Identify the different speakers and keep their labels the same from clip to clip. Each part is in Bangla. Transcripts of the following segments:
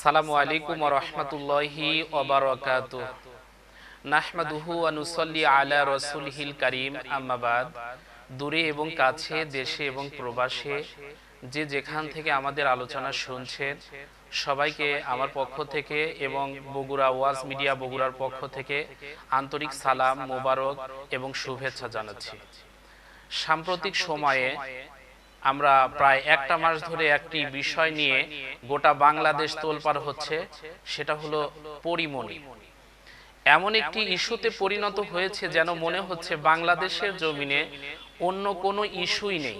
Speaker 1: আসসালামু আলাইকুম রহমতুল্লাহি ওবরাকাত নাহমাদুহু আনুসল্লি আলা রসুলহিল করিম আম্মাবাদ দূরে এবং কাছে, দেশে এবং প্রবাসে, যে যেখান থেকে আমাদের আলোচনা শুনছেন, সবাইকে আমার পক্ষ থেকে এবং বগুড়া ওয়াজ মিডিয়া বগুড়ার পক্ষ থেকে আন্তরিক সালাম, মোবারক এবং শুভেচ্ছা জানাচ্ছি। সাম্প্রতিক সময়ে আমরা প্রায় একটা মাস ধরে একটি বিষয় নিয়ে গোটা বাংলাদেশ তোলপাড় হচ্ছে, সেটা হলো পরিমণি। এমন একটি ইস্যুতে পরিণত হয়েছে যেন মনে হচ্ছে বাংলাদেশের জমিনে অন্য কোনো ইস্যুই নেই।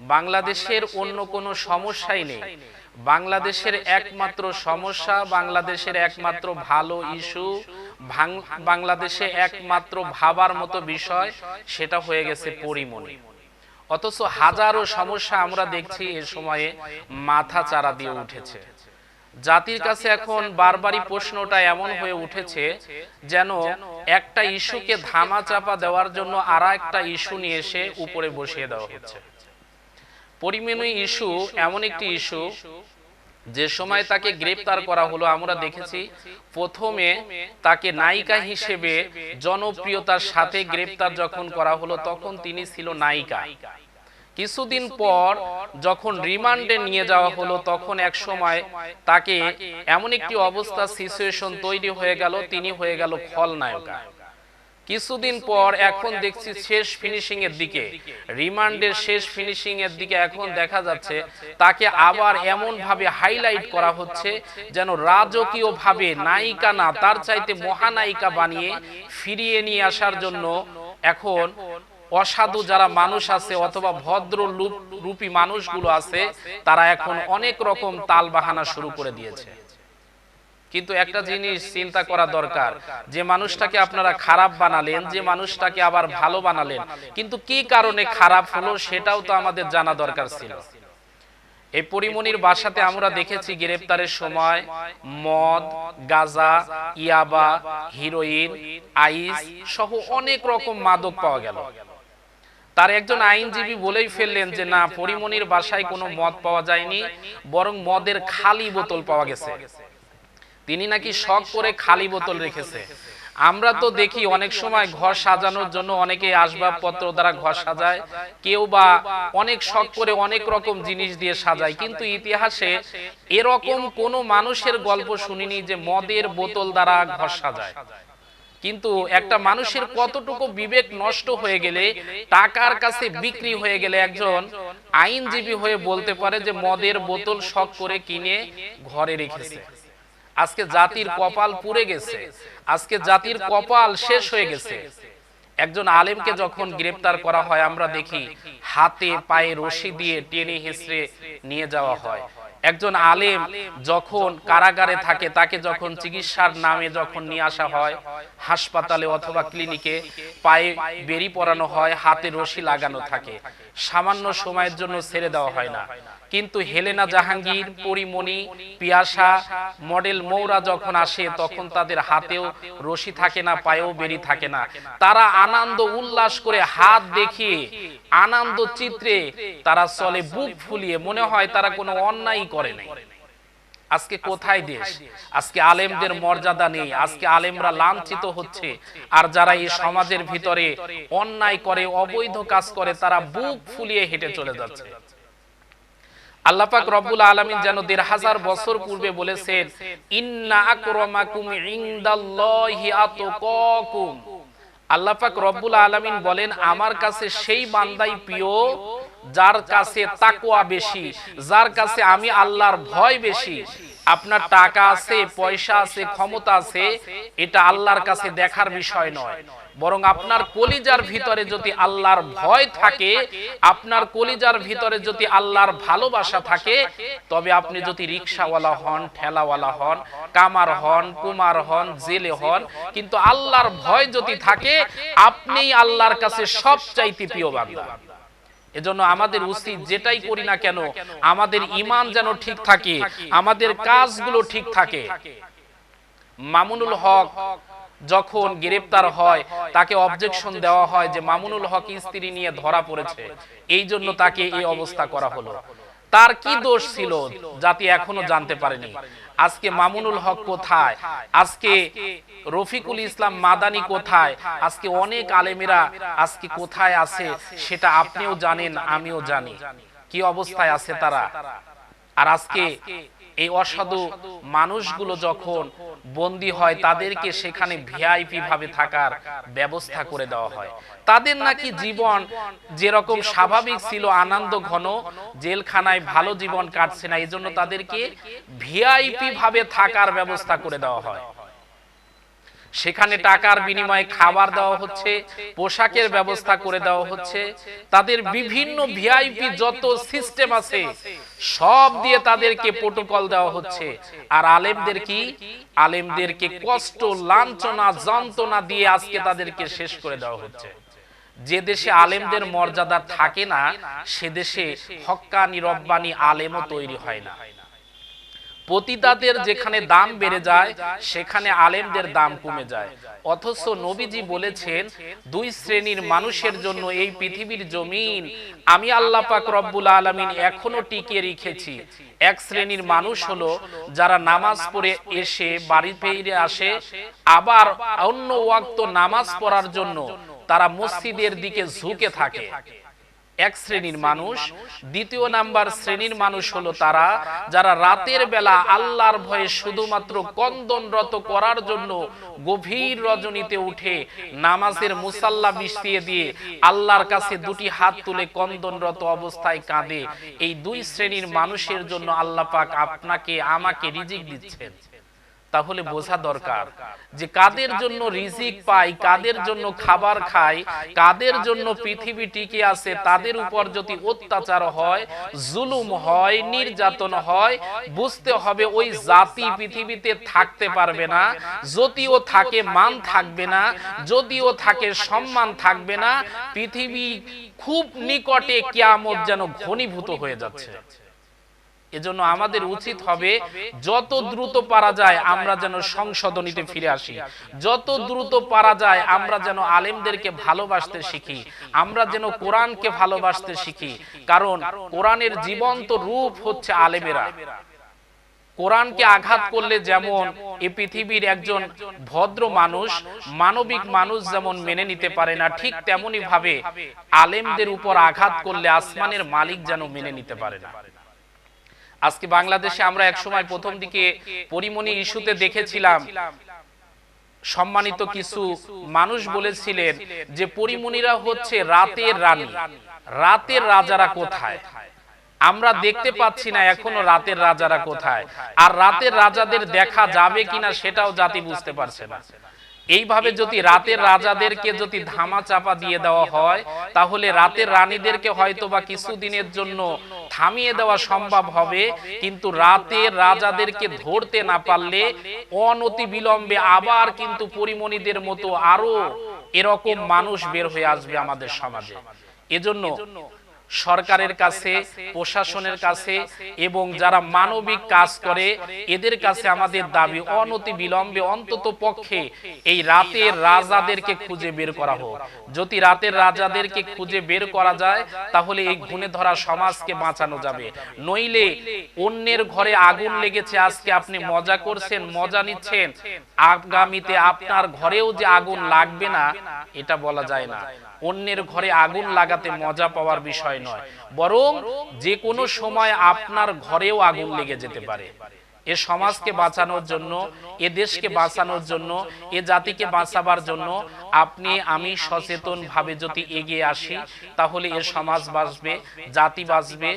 Speaker 1: বাংলাদেশের অন্য কোনো সমস্যাই নেই। বাংলাদেশের একমাত্র সমস্যা, বাংলাদেশের একমাত্র ভালো ইস্যু বাংলাদেশে একমাত্র ভাবার মতো বিষয়, সেটা হয়ে গেছে পরিমণি। অথচ হাজারো সমস্যা আমরা দেখছি এ সময়ে মাথা চারা দিয়ে উঠেছে। জাতির কাছে এখন বারবারই প্রশ্নটা এমন হয়ে উঠেছে যেন একটা ইস্যুকে ধামা চাপা দেওয়ার জন্য আর একটা ইস্যু নিয়ে এসে উপরে বসিয়ে দেওয়া হচ্ছে। পরিমেনু ইস্যু এমন একটি ইস্যু যে সময় তাকে গ্রেপ্তার করা হলো আমরা দেখেছি প্রথমে তাকে নায়িকা হিসেবে জনপ্রিয়তার সাথে গ্রেপ্তার যখন করা হলো তখন তিনি ছিল নায়িকা। কিছুদিন পর যখন রিমান্ডে নিয়ে যাওয়া হলো তখন এক সময় তাকে এমন একটি অবস্থা সিচুয়েশন তৈরি হয়ে গেল তিনি হয়ে গেল খলনায়িকা। কিছুদিন পর এখন দেখছি শেষ ফিনিশিং এর দিকে। রিমান্ডের শেষ ফিনিশিং এর দিকে এখন দেখা যাচ্ছে তাকে আবার এমন ভাবে হাইলাইট করা হচ্ছে যেন রাজকীয় ভাবে নায়িকা না তার চাইতে মহানায়িকা বানিয়ে ফিরিয়ে নিয়ে আসার জন্য এখন অসাধু যারা মানুষ আছে অথবা ভদ্র রূপী মানুষগুলো আছে তারা এখন অনেক রকম তাল বাহানা শুরু করে দিয়েছে। কিন্তু একটা জিনিস চিন্তা করা দরকার, যে মানুষটাকে আপনারা খারাপ বানালেন, যে মানুষটাকে আবার ভালো বানালেন, কিন্তু কি কারণে খারাপ হলো সেটাও তো আমাদের জানা দরকার ছিল। এই পরিমণির বাসাতে আমরা দেখেছি গ্রেপ্তারের সময় মদ, গাজা, ইয়াবা, হিরোইন, আইস সহ অনেক রকম মাদক পাওয়া গেল। তার একজন আইনজীবী বলেই ফেললেন যে, না পরিমণির বাসায় কোনো মদ পাওয়া যায়নি, বরং মদের খালি বোতল পাওয়া গেছে। তিনি নাকি শখ করে খালি বোতল রেখেছে। আমরা তো দেখি অনেক সময় ঘর সাজানোর জন্য অনেকে আসবাবপত্র দ্বারা ঘর সাজায়। কেউ বা অনেক শখ করে অনেক রকম জিনিস দিয়ে সাজায়। কিন্তু ইতিহাসে এরকম কোনো মানুষের গল্প শুনিনি যে মদের বোতল দ্বারা ঘর সাজায়। কিন্তু একটা মানুষের কতটুকু বিবেক নষ্ট হয়ে গেলে টাকার কাছে বিক্রি হয়ে গেলে একজন আইনজীবী হয়ে বলতে পারে যে মদের বোতল শখ করে কিনে ঘরে রেখেছে আজকে জাতির কপাল পুড়ে গেছে। আজকে জাতির কপাল শেষ হয়ে গেছে। একজন আলেমকে যখন গ্রেপ্তার করা হয় আমরা দেখি হাতে পায়ে রশি দিয়ে টেনে হেসড়ে নিয়ে যাওয়া হয়। একজন আলেম যখন কারাগারে থাকে তাকে যখন চিকিৎসার নামে যখন নিয়ে আসা হয় হাসপাতালে অথবা ক্লিনিকে পায়ে বেরি পরানো হয় হাতে রশি লাগানো থাকে। সামান্য সময়ের জন্য ছেড়ে দেওয়া হয় না। কিন্তু হেলেনা জাহাঙ্গীর, পরিমণি, পিয়াসা, মডেল মৌরা যখন আসে, তখন তাদের হাতেও রশি থাকে না, পায়েও বেরি থাকে না। তারা আনন্দ উল্লাস করে হাত দেখিয়ে, আনন্দ চিত্রে তারা চলে, বুক ফুলিয়ে, মনে হয় তারা কোনো অন্যায় করে নাই। আজকে কোথায় দেশ? আজকে আলেমদের মর্যাদা নেই, আজকে আলেমরা লাঞ্ছিত হচ্ছে। আর যারা এই সমাজের ভিতরে অন্যায় করে, অবৈধ কাজ করে, তারা বুক ফুলিয়ে হেঁটে চলে যাচ্ছে। আল্লাপাক রব্বুল আলমিন যেন দেড় হাজার বছর পূর্বে বলেছেন ইন্না আকরমাকুম ইনদাল্লাহি আতকাকুম। আল্লাপাক রব্বুল আলমিন বলেন আমার কাছে সেই বান্দাই প্রিয় যার কাছে তাকুয়া বেশি যার কাছে আমি আল্লাহর ভয় বেশি। আপনার টাকা আছে, পয়সা আছে, ক্ষমতা আছে, এটা আল্লাহর কাছে দেখার বিষয় নয়। বরং আপনার কলিজার ভিতরে যদি আল্লাহর ভয় থাকে, আপনার কলিজার ভিতরে যদি আল্লাহর ভালোবাসা থাকে, তবে আপনি যদি রিক্সাওয়ালা হন, ঠেলাওয়ালা হন, কামার হন, কুমার হন, জেলে হন, কিন্তু আল্লাহর ভয় যদি থাকে আপনি আল্লাহর কাছে সব চাইতে প্রিয় বান্দা। এজন্য আমাদের উচিত যেটাই করি না কেন আমাদের ইমান যেন ঠিক থাকে আমাদের কাজগুলো ঠিক থাকে। মামুনুল হক যখন গ্রেপ্তার হয় তাকে অবজেকশন দেওয়া হয় যে মামুনুল হক স্ত্রী নিয়ে ধরা পড়েছে। এই জন্য তাকে এই অবস্থা করা হলো। তার কি দোষ ছিল জাতি এখনও জানতে পারেনি। আজকে মামুনুল হক কোথায়? আজকে রফিকুল ইসলাম মাদানি কোথায়? আজকে অনেক আলেমেরা আজকে কোথায় আছে সেটা আপনিও জানেন, আমিও জানি। কি অবস্থায় আছে তারা? আর আজকে এই অসাধু মানুষগুলো যখন বন্দী হয়, তাদেরকে সেখানে ভিআইপি ভাবে থাকার ব্যবস্থা করে দেওয়া হয়। তাদের নাকি জীবন যেরকম স্বাভাবিক ছিল, আনন্দ ঘন, জেলখানায় ভালো জীবন কাটছে না, এজন্য তাদেরকে ভিআইপি ভাবে থাকার ব্যবস্থা করে দেওয়া হয়। সেখানে টাকার বিনিময়ে খাবার দেওয়া হচ্ছে, পোশাকের ব্যবস্থা করে দেওয়া হচ্ছে। তাদের বিভিন্ন ভিআইপি যত সিস্টেম আছে, সব দিয়ে তাদেরকে প্রোটোকল দেওয়া হচ্ছে। আর আলেমদের কি? আলেমদেরকে কষ্ট, লাঞ্ছনা, যন্ত্রণা দিয়ে আজকে তাদেরকে শেষ করে দেওয়া হচ্ছে। যে দেশে আলেমদের মর্যাদা থাকে না, সে দেশে হক্কানি রব্বানি, আলেমও তৈরি হয় না। পতিতাদের যেখানে দাম বেড়ে যায় সেখানে আলেমদের দাম কমে যায়। অথচ নবীজি বলেছেন দুই শ্রেণির মানুষের জন্য এই পৃথিবীর জমিন আমি আল্লাহ পাক রব্বুল আলামিন এখনও টিকিয়ে রেখেছি। এক শ্রেণির মানুষ হলো যারা নামাজ পড়ে এসে বাড়ি ফিরে আসে আবার অন্য ওয়াক্ত নামাজ পড়ার জন্য তারা মসজিদের দিকে ঝুঁকে থাকে। এক শ্রেণির মানুষ দ্বিতীয় নাম্বার শ্রেণির মানুষ হলো তারা যারা রাতের বেলা আল্লাহর ভয়ে শুধুমাত্র কন্দনরত করার জন্য গভীর রজনীতে উঠে নামাজের মুসাল্লা বিছিয়ে দিয়ে আল্লাহর কাছে দুটি হাত তুলে কন্দনরত অবস্থায় কাঁদে। এই দুই শ্রেণির মানুষের জন্য আল্লাহ পাক আপনাকে আমাকে রিজিক দিচ্ছেন। তাহলে বোঝা দরকার যে কাদের জন্য রিজিক পাই কাদের জন্য খাবার খাই কাদের জন্য পৃথিবী টিকে আছে তাদের উপর যদি অত্যাচার হয় জুলুম হয় নির্যাতন হয় বুঝতে হবে ওই জাতি পৃথিবীতে থাকতে পারবে না যদিও থাকে মান থাকবে না যদিও থাকে সম্মান থাকবে না পৃথিবী খুব নিকটে কিয়ামত যেন ঘনীভূত হয়ে যাচ্ছে। এজন্য আমাদের উচিত হবে যত দ্রুত পারা যায় আমরা যেন সংশোধনীতে ফিরে আসি। যত দ্রুত পারা যায় আমরা যেন আলেমদেরকে ভালোবাসতে শিখি। আমরা যেন কোরআনকে ভালোবাসতে শিখি। কারণ কোরআনের জীবন্ত রূপ হচ্ছে আলেমেরা। কোরআনকে আঘাত করলে যেমন এ পৃথিবীর একজন ভদ্র মানুষ মানবিক মানুষ যেমন মেনে নিতে পারে না ঠিক তেমনি ভাবে আলেমদের উপর আঘাত করলে আসমানের মালিক যেন মেনে নিতে পারে। না আজকে বাংলাদেশে আমরা এক সময় প্রথম দিকে পরিমণি ইস্যুতে দেখেছিলাম। সম্মানিত কিছু মানুষ বলেছিলেন যে পরিমণিরা হচ্ছে রাতের রানী। রাতের রাজারা কোথায়? আমরা দেখতে পাচ্ছি না এখনও রাতের রাজারা কোথায়। আর রাতের রাজাদের দেখা যাবে কিনা সেটাও জাতি বুঝতে পারছে না। এইভাবে যদি রাতের রাজাদেরকে যদি ধামা চাপা দিয়ে দেওয়া হয়, তাহলে রাতের রানীদেরকে হয়তো বা কিছুদিনের জন্য থামিয়ে দেওয়া সম্ভব হবে কিন্তু রাতে রাজাদেরকে ধরতে না পারলে অনতি বিলম্বে আবার কিন্তু পরিমণিদের মতো আরও এরকম মানুষ বের হয়ে আসবে আমাদের সমাজে। এজন্য সরকারের কাছে প্রশাসনের কাছে এবং যারা মানবিক কাজ করে এদের কাছে আমাদের দাবি অনতি বিলম্বে অন্তত পক্ষে এই রাতের রাজাদেরকে খুঁজে বের করা হোক। যদি রাতের রাজাদেরকে খুঁজে বের করা যায় তাহলে এই ঘুণে ধরা সমাজকে বাঁচানো যাবে। নইলে অন্যের ঘরে আগুন লেগেছে আজকে আপনি মজা করছেন মজা নিচ্ছেন। আগামীতে আপনার ঘরেও যে আগুন লাগবে না এটা বলা যায় না। অন্যের ঘরে আগুন লাগাতে মজা পাওয়ার বিষয় নয়, বরং যে কোনো সময় আপনার ঘরেও আগুন লেগে যেতে পারে। এ সমাজকে বাঁচানোর জন্য এ দেশকে বাঁচানোর জন্য এ জাতিকে বাঁচাবার জন্য আপনি আমি সচেতন ভাবে যদি এগিয়ে আসি তাহলে এ সমাজ বাঁচবে জাতি বাঁচবে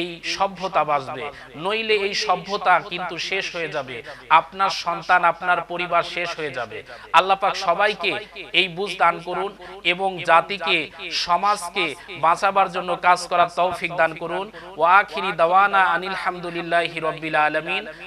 Speaker 1: এই সভ্যতা বাঁচবে। নইলে এই সভ্যতা কিন্তু শেষ হয়ে যাবে। আপনার সন্তান আপনার পরিবার শেষ হয়ে যাবে। আল্লাপাক সবাইকে এই বুঝ দান করুন এবং জাতিকে সমাজকে বাঁচাবার জন্য কাজ করার তৌফিক দান করুন। ওয়াখিরি দাওয়ানা আনিল হামদুলিল্লাহি রব্বিল আলামিন